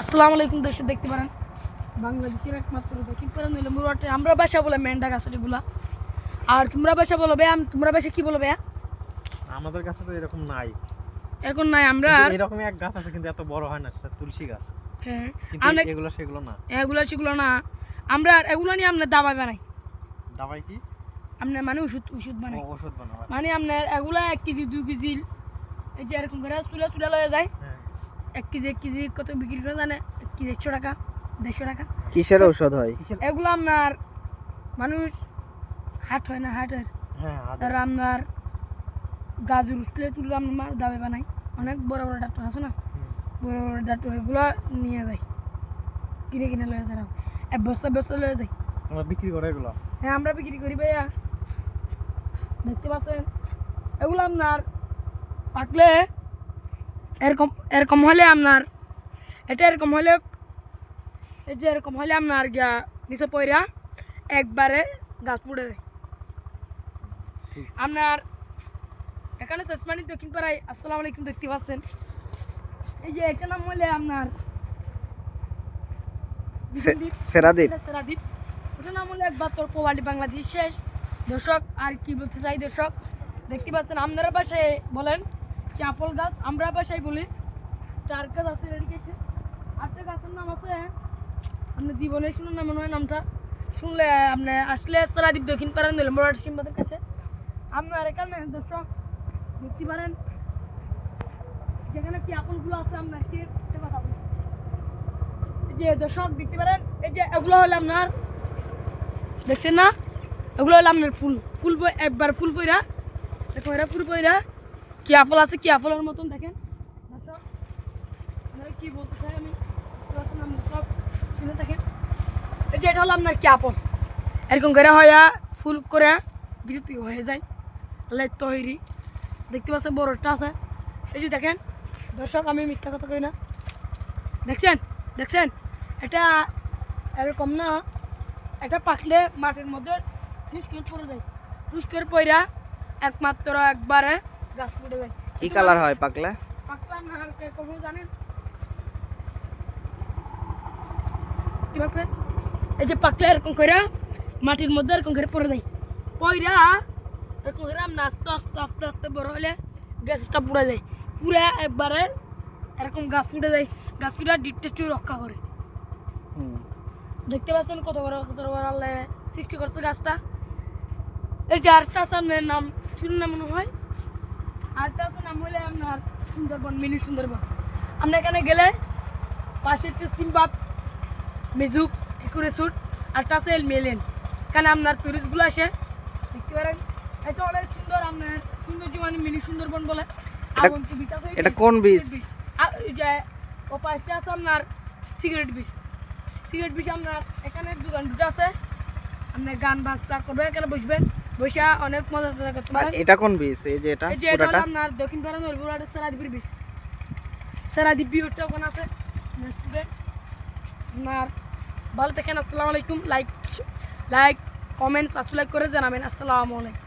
আসসালামু আলাইকুম দর্শক দেখতে পারেন। বাংলাদেশের একমাত্র দক্ষিণ পারেন নিলে মুরাটে আমরা ভাষা বলে মেন্ডা গাছ এগুলা। আর তোমরা ভাষা বলো বে তোমরা ভাষা কি বলো বে আমাদের কাছে তো এরকম নাই। এখন নাই আমরা এরকমই এক গাছ আছে কিন্তু এত বড় হয় না সেটা তুলসী গাছ। হ্যাঁ এগুলো সেগুলো না। এগুলো সেগুলো না। আমরা এগুলো নিয়ে আমরা দাবাই বানাই। দাবাই কি? আমরা মানে ওষুধ ওষুধ বানাই। ওষুধ বানাও আচ্ছা। মানে আপনার এগুলা এক কেজি দুই কেজি এই যে এরকম করে চুলা চুলা লয়ে যায়। হ্যাঁ। এক কেজি এক কেজি কত বিক্রি করে জানে? এক কেজি একশো টাকা দেড়শো টাকা। কিসের ঔষধ হয়? এগুলো আপনার মানুষ হাট হয় না হাটের হ্যাঁ। তারা আপনার গাজর উঠলে তুলে আপনার দাবে বানাই অনেক বড় বড় ডাক্তার আছে না? বড় বড় ডাক্তার এগুলো নিয়ে যায়। কিনে কিনে লয়ে যায় এক বস্তা বস্তা লয়ে যায়। আমরা বিক্রি করে এগুলো। হ্যাঁ আমরা বিক্রি করি ভাইয়া। দেখতে পাচ্ছেন? এগুলো আপনার পাকলে এরকম এরকম হলে আপনার এটা এরকম হলে এই যে এরকম হলে আপনার গিয়া নিচে পয়রা একবারে গাছ পুড়ে দেয় আপনার এখানে শেষমানি দক্ষিণ পাড়ায় আসসালামু আলাইকুম দেখতে পাচ্ছেন। এই যে এটা নাম হলে আপনার। সেরাদ্বীপ সেরাদ্বীপ ওটা নাম হলো একবার তোর পোয়ালি বাংলাদেশ শেষ। দর্শক আর কি বলতে চাই দর্শক দেখতে পাচ্ছেন আপনারা বাসায় বলেন যে আপল গাছ, আমরা বাসায় বলি। চার গাছ আছে রেডিকেশন আটটা গাছের নাম আছে, আপনি জীবনে শুনুন না মনে হয় নামটা। শুনলে, আপনি আসলে সেরাদ্বীপ দক্ষিণ পাড়ার নিলেন মোরাট সিম্বাদের কাছে। আপনার এখানে দর্শক, দেখতে পারেন। যেখানে কি আপলগুলো আছে আপনার একটা কথা বলি। যে দর্শক, দেখতে পারেন, এই যে এগুলো হলো আপনার, দেখছেন না? এগুলো হলো আপনার ফুল। ফুল একবার ফুল পইরা দেখো এরা ফুল পইরা। কি আছে, কি মতন দেখেন। কি বলতে চাই আমি? সব থাকেন। এটা এরকম করে ফুল করে হয়ে যায়। তৈরি দেখতে বড়টা আছে। এই যে দেখেন, দর্শক, আমি মিথ্যা কথা কই না। দেখছেন? দেখছেন? এটা না। এটা পাকলে মাটির মধ্যে টুস্কের পড়ে যায়। টুস্কের পয়রা একমাত্র একবারে গাছ পড়ে যায়। কি কালার হয় পাকলে? পাকলাম না আর কে কখনো জানেন? এই যে পাকলে এরকম করে মাটির মধ্যে এরকম করে পড়ে যায়। পয়রা এরকম করে আমরা আস্তে আস্তে আস্তে আস্তে বড় হলে গাছটা পুড়ে যায়। পুরা একবারে এরকম গাছ পুড়ে যায়। গাছ পুরা ডিপটা রক্ষা করে। হুম। দেখতে পাচ্ছেন কত বড় কত বড় সৃষ্টি করছে গাছটা। এই যে আরেকটা আছে নাম শুনুন না মনে হয়? আরেকটা নাম হলে আপনার সুন্দরবন মিনি সুন্দরবন। আমরা এখানে গেলে পাশে মেজুক আরেকটা আছে মেলেন। এখানে আপনার টুরিস্টগুলো আসে। দেখতে পারেন এটা অনেক সুন্দর আপনার সুন্দর জীবনী মিনি সুন্দরবন বলে। এটা- কোন বীজ? যে ও পাশে আছে আপনার সিগারেট বীজ সিগারেট বীজ আপনার এখানে দোকান দুটো আছে। আপনি গান বাজটা করবেন এখানে বসবেন। বসে অনেক মজা এটা কোন বীজ এই যে এটা এই যে এটা হলো আপনার দক্ষিণ পাড়া নলপুরাটের সেরাদ্বীপের বীজ সেরাদ্বীপ বিউরটা ওখানে আছে। আপনার ভালো থাকেন আসসালামু আলাইকুম। লাইক লাইক কমেন্টস সাবস্ক্রাইব করে জানাবেন। আসসালামু আলাইকুম।